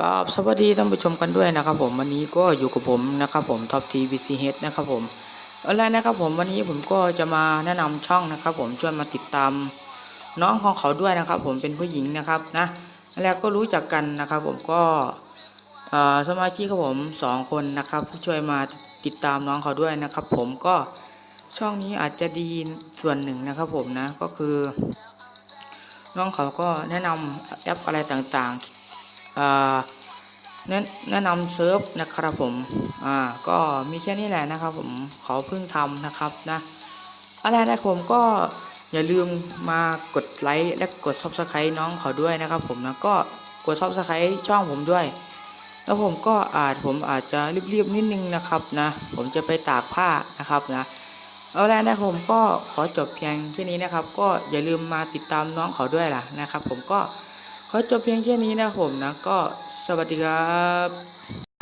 กับสวัสดีท่านผู้ชมกันด้วยนะครับผมวันนี้ก็อยู่กับผมนะครับผมท็อปทีวีซีเฮดนะครับผมอะไรนะครับผมวันนี้ผมก็จะมาแนะนำช่องนะครับผมช่วยมาติดตามน้องของเขาด้วยนะครับ ผมเป็นผู้หญิงนะครับนะแล้วก็รู้จักกันนะครับ ผมก็สมาชิกครับผมสองคนนะครับผู้ช่วยมาติดตามน้องเขาด้วยนะครับ ผมก็ช่องนี้อาจจะดีส่วนหนึ่งนะครับผมนะก็คือ น้องเขาก็แนะนำแอปอะไรต่างๆ แนะนำเซิร์ฟนะครับผมอ่าก็มีแค่นี้แหละนะครับผมเขาเพิ่งทำนะครับนะอะไรนะผมก็อย่าลืมมากดไลค์และกด subscribe น้องเขาด้วยนะครับ ผมนะก็กด subscribe ช่องผมด้วย แล้วผมก็อาจผมอาจจะรีบๆนิดนึงนะครับนะ ผมจะไปตากผ้านะครับนะเอาแล้วนะผมก็ขอจบเพียงแค่นี้นะครับ ก็อย่าลืมมาติดตามน้องเขาด้วยล่ะนะครับ ผมก็ ขอจบเพียงแค่นี้นะผมนะก็สวัสดีครับ